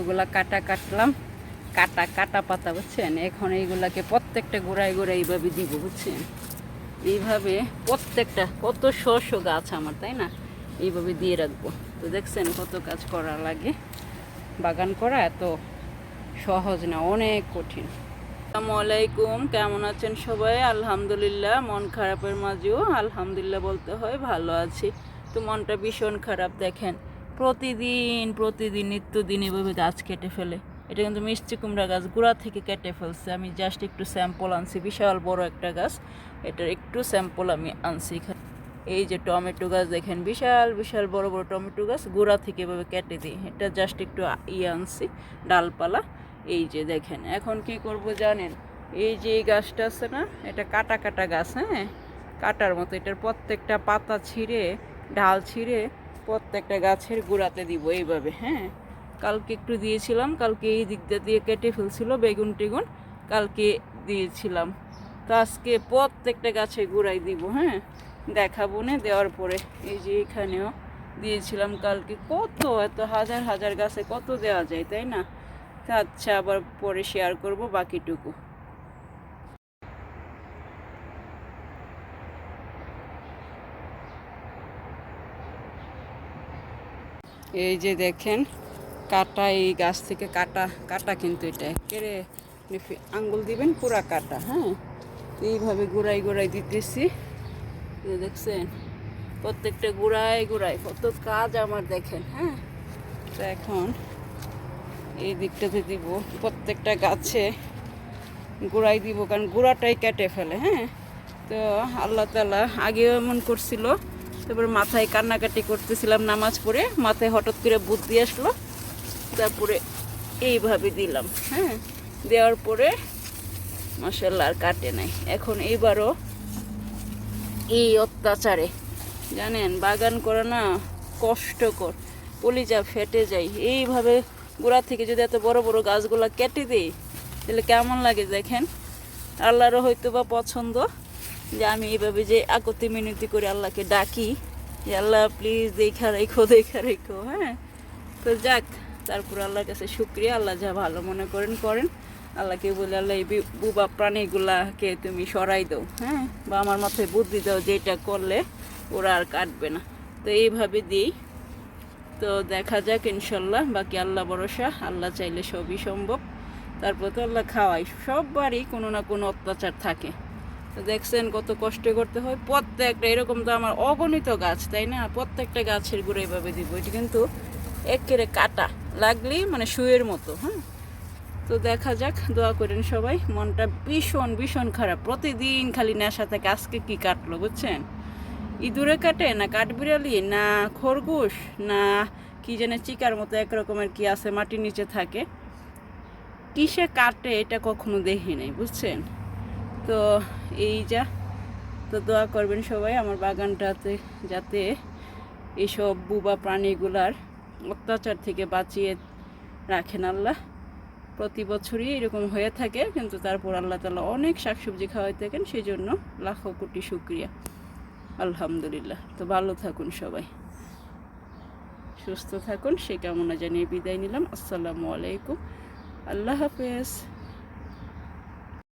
এগুলা কাটা কাটলাম। কাটা কাটা পাতা, বুঝছেন? এখন এইগুলাকে প্রত্যেকটা গোড়ায় গোড়ায় এইভাবে দিব, বুঝছেন? এইভাবে প্রত্যেকটা, কত শস্য গাছ আমার, তাই না? এইভাবে দিয়ে রাখব। তো দেখছেন কত কাজ করা লাগে। বাগান করা এত সহজ না, অনেক কঠিন। আসসালামু আলাইকুম, কেমন আছেন সবাই? আলহামদুলিল্লাহ, মন খারাপের মাঝেও আলহামদুলিল্লাহ বলতে হয়, ভালো আছি। তো মনটা ভীষণ খারাপ, দেখেন। প্রতিদিন প্রতিদিন নিত্যদিন এভাবে গাছ কেটে ফেলে। এটা কিন্তু মিষ্টি কুমড়া গাছ, গোড়া থেকে কেটে ফেলছে। আমি জাস্ট একটু স্যাম্পল আনছি, বিশাল বড় একটা গাছ। এটার একটু স্যাম্পল আমি আনছি এখানে। এই যে টমেটো গাছ দেখেন, বিশাল বিশাল বড় বড় টমেটো গাছ, গোড়া থেকে এভাবে কেটে দিই। এটা জাস্ট একটু ইয়ে আনছি, ডালপালা। এই যে দেখেন, এখন কি করব জানেন? এই যে এই গাছটা আছে না, এটা কাটা কাটা গাছ হ্যাঁ? কাটার মতো, এটার প্রত্যেকটা পাতা ছিঁড়ে, ডাল ছিঁড়ে প্রত্যেকটা গাছের গোড়াতে দিব এইভাবে হ্যাঁ? কালকে একটু দিয়েছিলাম, কালকে এই দিকটা দিয়ে কেটে ফেলছিল বেগুন টেগুন, কালকে দিয়েছিলাম। তো আজকে প্রত্যেকটা গাছে গোড়ায় দিব হ্যাঁ? দেখাবো না, দেওয়ার পরে। এই যে এখানেও দিয়েছিলাম কালকে, কত এত হাজার হাজার গাছে কত দেওয়া যায়, তাই না? আচ্ছা আবার পরে শেয়ার করব বাকিটুকু। এই যে দেখেন, কাটা, এই গাছ থেকে কাটা কাটা কিন্তু এটা কেড়ে আঙ্গুল দিবেন, পুরা কাটা হ্যাঁ? এইভাবে গুড়াই গুড়াই দিতেছি। দেখছেন, প্রত্যেকটা গুড়াই গুড়াই, কত কাজ আমার দেখেন হ্যাঁ? তো এখন এই দিকটাতে দিব, প্রত্যেকটা গাছে গুড়াই দিব, কারণ গুড়াটাই কেটে ফেলে হ্যাঁ? তো আল্লাহ তালা আগেও এমন করছিল তারপরে মাথায় কান্নাকাটি করতেছিলাম নামাজ পড়ে, মাথায় হঠাৎ করে বুদ্ধি আসলো। তারপরে এইভাবে দিলাম হ্যাঁ? দেওয়ার পরে মাসাল্লাহ আর কাটে নাই। এখন এইবারও এই অত্যাচারে, জানেন? বাগান করা না কষ্টকর, কলিজা ফেটে যায়। এইভাবে গোড়া থেকে যদি এত বড় বড় গাছগুলো কেটে দিই, তাহলে কেমন লাগে দেখেন? আল্লাহরও হয়তো বা পছন্দ যে আমি এইভাবে যে আকতি মিনতি করে আল্লাহকে ডাকি, যে আল্লাহ প্লিজ দেখা, রেখো দেখা, রেখো হ্যাঁ? তো যাক, তারপর আল্লাহর কাছে শুক্রিয়া, আল্লাহ যা ভালো মনে করেন করেন। আল্লাহকে বলে, আল্লাহ, এই বুবা প্রাণীগুলাকে তুমি সরাই দাও হ্যাঁ? বা আমার মাথায় বুদ্ধি দাও যেটা করলে ওরা আর কাটবে না। তো এইভাবে দিই। তো দেখা যাক, ইনশাল্লাহ, বাকি আল্লাহ ভরসা, আল্লাহ চাইলে সবই সম্ভব। তারপর তো আল্লাহ খাওয়াই, সববারই কোনো না কোনো অত্যাচার থাকে। দেখছেন কত কষ্ট করতে হয়। প্রত্যেকটা, এরকম তো আমার অগণিত গাছ, তাই না? প্রত্যেকটা গাছের গুঁড়ো এভাবে দিব। এটা কিন্তু একেরে কাটা, লাগলেই মানে শুয়ের মতো হ্যাঁ? তো দেখা যাক, দোয়া করেন সবাই, মনটা ভীষণ ভীষণ খারাপ। প্রতিদিন খালি নেশা থেকে আজকে কি কাটলো, বুঝছেন? ইঁদুরে কাটে না কাঠবিড়ালি? না খরগোশ? না কি যেন চিকার মতো একরকমের কি আছে, মাটির নিচে থাকে? কিসে কাটে, এটা কখনো দেখি নাই, বুঝছেন? তো এই যা, তো দোয়া করবেন সবাই আমার বাগানটাতে যাতে এইসব বুবা প্রাণীগুলার অত্যাচার থেকে বাঁচিয়ে রাখেন আল্লাহ। প্রতি বছরই এরকম হয়ে থাকে, কিন্তু তারপর আল্লাহ তালা অনেক শাকসবজি খাওয়াই থাকেন সেই জন্য লাখো কোটি শুক্রিয়া। আলহামদুলিল্লাহ। তো ভালো থাকুন সবাই। সুস্থ থাকুন, সে কামনা জানিয়ে বিদায় নিলাম। আসসালামু আলাইকুম। আল্লাহ হাফেজ।